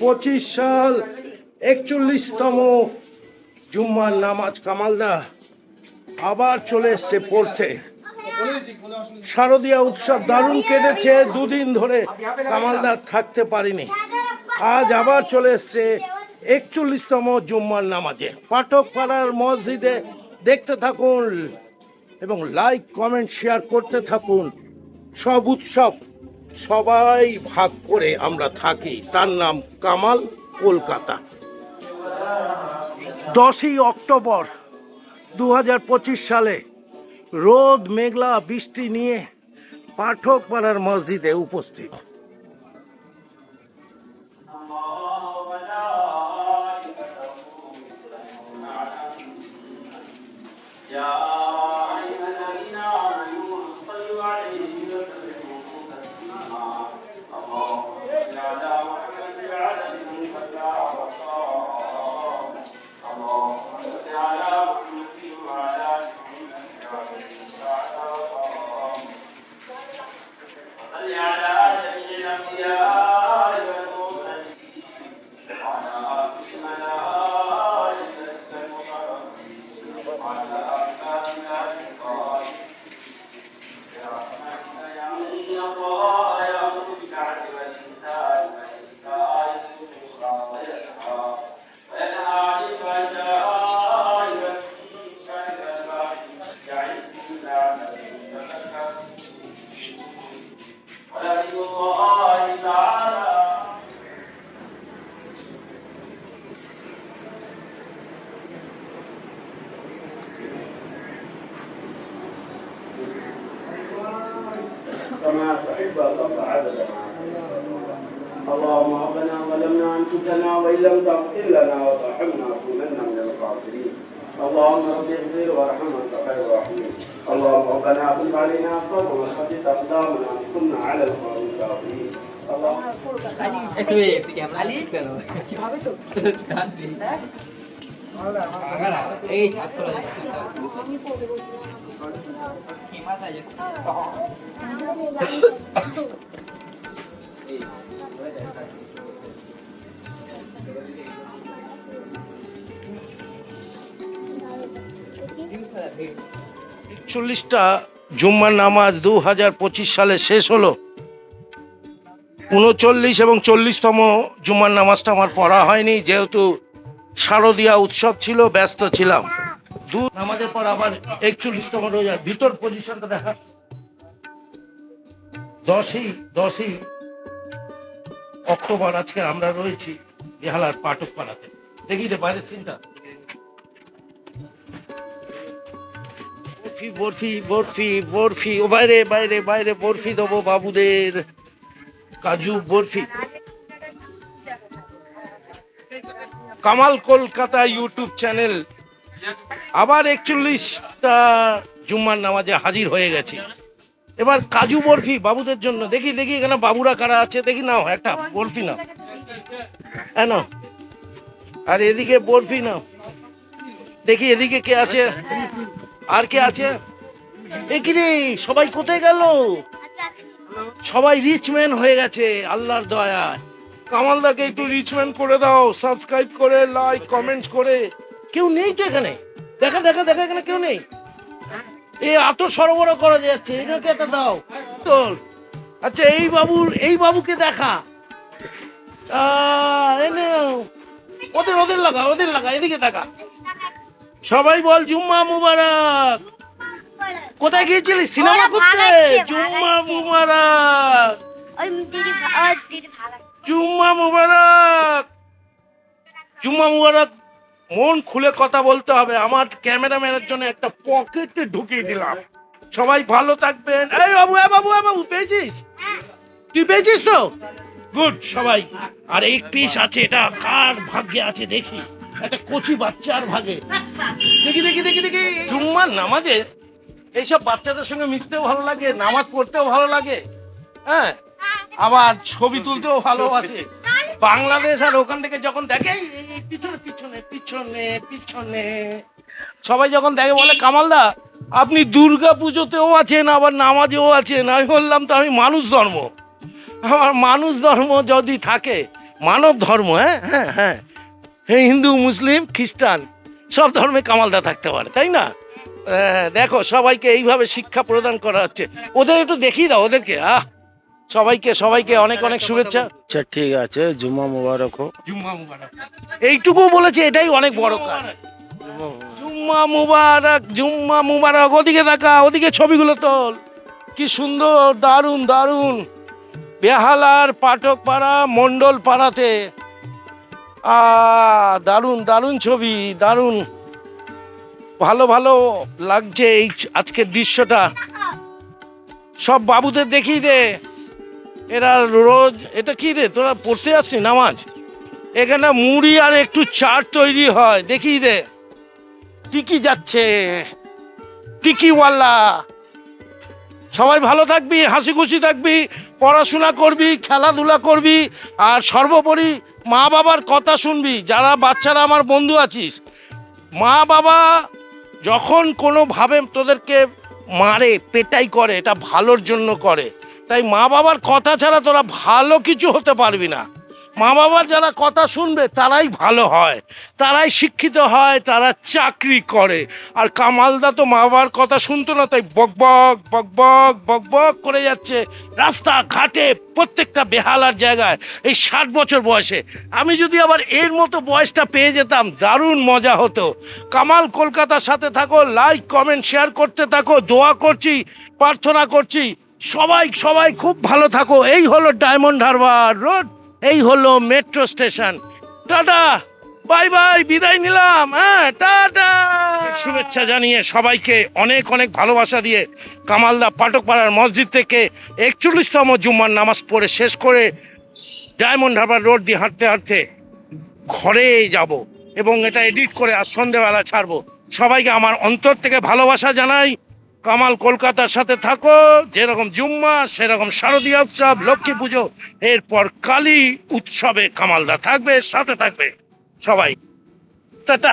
পঁচিশ সাল একচল্লিশতম জুম্মার নামাজ কামালদা আবার চলে এসছে পড়তে। শারদীয়া উৎসব দারুণ কেটেছে, দুদিন ধরে কামালদার থাকতে পারিনি। আজ আবার চলে এসছে একচল্লিশতম জুম্মার নামাজে। পাঠক পাড়ার মসজিদে দেখতে থাকুন এবং লাইক কমেন্ট শেয়ার করতে থাকুন। সব উৎসব সবাই ভাগ করে আমরা থাকি। তার নাম কামাল কলকাতা। দশই অক্টোবর দু হাজার পঁচিশ সালে রোদ, মেঘলা, বৃষ্টি নিয়ে পাঠক পাড়ার মসজিদে উপস্থিত। يا وعلى كما تحب الله عدد ما اللهم ربنا ظلمنا أنفسنا وإن لم تغفر لنا وترحمنا لنكونن من الخاسرين. اللهم رب اغفر وارحم انت خير الراحمين. اللهم ربنا افرغ علينا صبرا وثبت أقدامنا وانصرنا على القوم الكافرين اللهم একচল্লিশটা জুম্মার নামাজ দু হাজার পঁচিশ সালে শেষ হলো। উনচল্লিশ এবং চল্লিশতম জুম্মার নামাজটা আমার পড়া হয়নি, যেহেতু শারদীয়া উৎসব ছিল, ব্যস্ত ছিলাম। দু নামাজের পর আবার একচল্লিশতম রোজার ভিতর পজিশনটা দেখা। দশই দশই অক্টোবর আজকে আমরা রয়েছি বেহালার পাঠক পাড়াতে দেখি রে বাইরের সিনটা বরফি বরফি বরফি বরফি। ও বাইরে বাইরে বাইরে বরফি দেবো বাবুদের। কাজু barfi. Kamal Kolkata YouTube channel. আবার একচল্লিশটা জুম্মার নামাজে হাজির হয়ে গেছি। এবার কাজু বরফি বাবুদের জন্য। দেখি দেখি এখানে বাবুরা কারা আছে? দেখি নাও, একটা বরফি নাও। হ্যাঁ নাও। আর এদিকে বরফি নাও। দেখি এদিকে কে আছে? আর কে আছে? এ কি রে, সবাই কোথায় গেল? সবাই রিচম্যান হয়ে গেছে, আল্লাহর দয়ায়। কামালদাকে একটু রিচম্যান করে দাও সাবস্ক্রাইব করে লাইক কমেন্টস করে। কেউ নেই তো এখানে? দেখা দেখা দেখা এখানে কেউ নেই? এ এত সরবরাহ করা যাচ্ছে এটাকে একটা দাও। তোর। আচ্ছা এই বাবুর এই বাবুকে দেখা। ওদের ওদের লাগা ওদের লাগা এদিকে দেখা। সবাই বল জুম্মা মুবারক। কোথায় গিয়েছিলি সিনেমা করতে? জুম্মা। মুবারক। ওই দিদি ওই দিদি ভালো জুম্মা মুবারক। জুম্মা মুবারক, মন খুলে কথা বলতে হবে। আমার ক্যামেরাম্যানের জন্য একটা পকেটে ঢুকিয়ে দিলাম। সবাই ভালো থাকবেন। এই বাবু এ বাবু এ বাবু, পেয়েছিস? তুই পেয়েছিস তো? গুড, সবাই। আর এক পিস আছে, এটা কার ভাগ্যে আছে দেখি। একটা কচি বাচ্চার ভাগে। দেখি দেখি দেখি দেখি। জুম্মার নামাজে এইসব বাচ্চাদের সঙ্গে মিশতেও ভালো লাগে, নামাজ পড়তেও ভালো লাগে। হ্যাঁ? আবার ছবি তুলতেও ভালোবাসে। বাংলাদেশ আর ওখান থেকে যখন দেখে পিছনে পিছনে পিছনে পিছনে। সবাই যখন দেখে বলে কামালদা আপনি দুর্গা পুজোতেও আছেন আবার নামাজেও আছেন। আমি বললাম তো আমি মানুষ ধর্ম। আমার মানুষ ধর্ম যদি থাকে মানব ধর্ম হ্যাঁ হ্যাঁ হ্যাঁ। হ্যাঁ হিন্দু মুসলিম খ্রিস্টান সব ধর্মে কামালদা থাকতে পারে তাই না? দেখো সবাইকে এইভাবে শিক্ষা প্রদান করা হচ্ছে। ওদের একটু দেখিয়ে দাও ওদেরকে। আহ সবাইকে সবাইকে অনেক অনেক শুভেচ্ছা। আচ্ছা ঠিক আছে জুম্মা মুবারক হোক। জুম্মা মুবারক। এইটুকু বলেছে এটাই অনেক বড় কাজ। জুম্মা মুবারক জুম্মা মুবারক ওদিকে দেখা ওদিকে ছবিগুলো তোল। কি সুন্দর দারুণ দারুণ। বেহালার পাঠক পাড়া মন্ডল পাড়াতে আ দারুণ দারুণ ছবি দারুণ। ভালো ভালো লাগছে এই আজকের দৃশ্যটা। সব বাবুদের দেখিয়ে দে। এরা রোজ, এটা কি রে? তোরা পড়তে আসছিস নামাজ? এখানে মুড়ি আর একটু চাট তৈরি হয়, দেখি দে। টিকি যাচ্ছে, টিকিওয়ালা। সবাই ভালো থাকবি হাসি খুশি থাকবি, পড়াশোনা করবি, খেলাধুলা করবি, আর সর্বোপরি মা বাবার কথা শুনবি। যারা বাচ্চারা, আমার বন্ধু আছিস, মা বাবা যখন কোনোভাবে তোদেরকে মারে, পেটাই করে, এটা ভালোর জন্য করে। তাই মা বাবার কথা ছাড়া তোরা ভালো কিছু হতে পারবি না। মা বাবার যারা কথা শুনবে, তারাই ভালো হয়, তারাই শিক্ষিত হয়, তারা চাকরি করে। আর কামালদা তো মা বাবার কথা শুনতো না, তাই বকবক বকবক বকবক করে যাচ্ছে। রাস্তা, ঘাটে, প্রত্যেকটা বেহালার জায়গায়, এই ষাট বছর বয়সে। আমি যদি আবার এর মতো বয়সটা পেয়ে যেতাম, দারুণ মজা হতো। কামাল, কলকাতার সাথে থাকো লাইক কমেন্ট শেয়ার করতে থাকো, দোয়া করছি, প্রার্থনা করছি। সবাই সবাই খুব ভালো থাকো। এই হলো ডায়মন্ড হারবার রোড, এই হলো metro station. Tata, bye bye, বিদায় নিলাম হ্যাঁ টাটা। শুভেচ্ছা জানিয়ে সবাইকে অনেক অনেক ভালোবাসা দিয়ে কামালদা পাটকপাড়ার মসজিদ থেকে একচল্লিশতম জুম্মার নামাজ পড়ে শেষ করে ডায়মন্ড হারবার রোড দিয়ে হাঁটতে হাঁটতে ঘরে যাব এবং এটা এডিট করে আর সন্ধেবেলা ছাড়বো। সবাইকে আমার অন্তর থেকে ভালোবাসা জানাই। কামাল কলকাতার সাথে থাকো, যেরকম জুম্মা, সেরকম শারদীয় উৎসব, লক্ষ্মী পুজো, এরপর কালী উৎসবে কামালদা থাকবে, সাথে থাকবে সবাই। টাটা।